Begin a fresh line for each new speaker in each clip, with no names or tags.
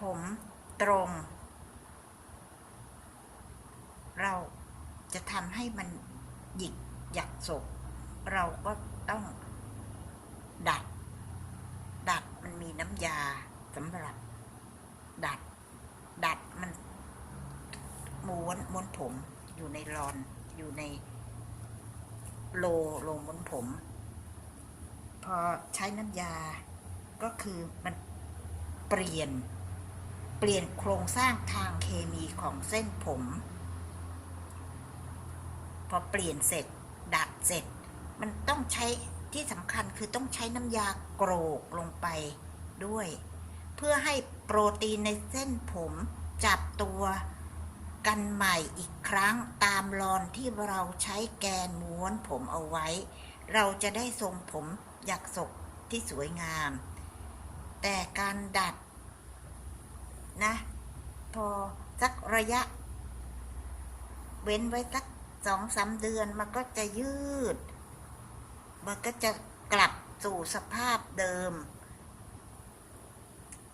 ผมตรง เราจะทำให้มันหยิกหยักศกเราก็ต้องดัด ดัดมันมีน้ำยาสำหรับ ดัด ดัดมันม้วนม้วนผมอยู่ในรอนอยู่ในโลโลม้วนผม พอใช้น้ำยาก็คือมันเปลี่ยน เปลี่ยนโครงสร้างทางเคมีของเส้นผม พอเปลี่ยนเสร็จ ดัดเสร็จ มันต้องใช้ที่สำคัญคือต้องใช้น้ำยาโกรกลงไปด้วย เพื่อให้โปรตีนในเส้นผมจับตัวกันใหม่อีกครั้งตามรอนที่เราใช้แกนม้วนผมเอาไว้ เราจะได้ทรงผมหยักศกที่สวยงาม แต่การดัด นะ พอสักระยะ เว้นไว้สักสองสามเดือนมันก็จะยืด มันก็จะกลับสู่สภาพเดิม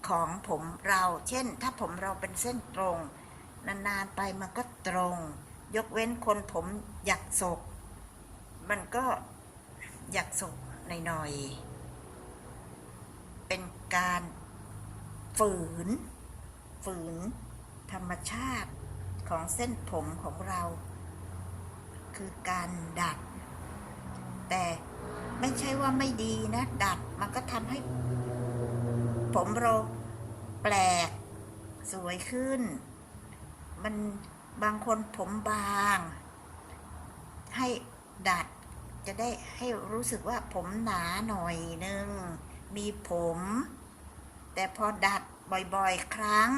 ของผมเรา เช่น ถ้าผมเราเป็นเส้นตรง นานๆไปมันก็ตรง ยกเว้นคนผมหยักศก มันก็หยักศกหน่อยๆเป็นการฝืน ฝืน ธรรมชาติของเส้นผมของเรา คือการดัด แต่ไม่ใช่ว่าไม่ดีนะ ดัดมันก็ทำให้ ผมเราแปลกสวยขึ้น มันบางคนผมบาง ให้ดัดจะได้ให้รู้สึกว่าผมหนาหน่อยนึง มีผม แต่พอดัด บ่อยๆ ครั้ง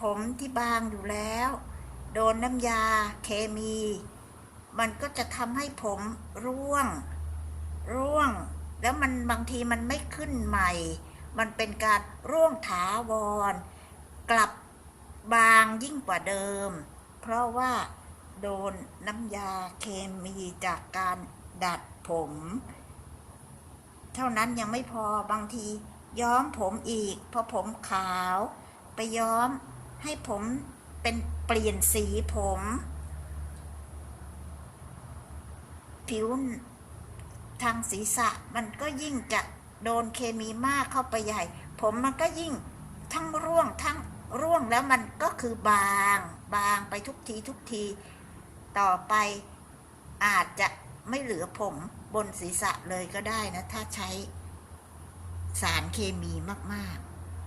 ผมที่บางอยู่แล้ว โดนน้ำยาเคมี มันก็จะทำให้ผมร่วง ร่วง แล้วมันบางทีมันไม่ขึ้นใหม่ มันเป็นการร่วงถาวร กลับบางยิ่งกว่าเดิม เพราะว่าโดนน้ำยาเคมีจากการดัดผม เท่านั้นยังไม่พอบางที ย้อมผมอีกพอผมขาว ไปย้อมให้ผมเป็นเปลี่ยนสีผม ผิวทางศีรษะมันก็ยิ่งจะโดนเคมีมากเข้าไปใหญ่ ผมมันก็ยิ่งทั้งร่วงทั้งร่วงแล้วมันก็คือบาง บางไปทุกทีทุกที ต่อไปอาจจะไม่เหลือผมบนศีรษะเลยก็ได้นะ ถ้าใช้ สารเคมีมาก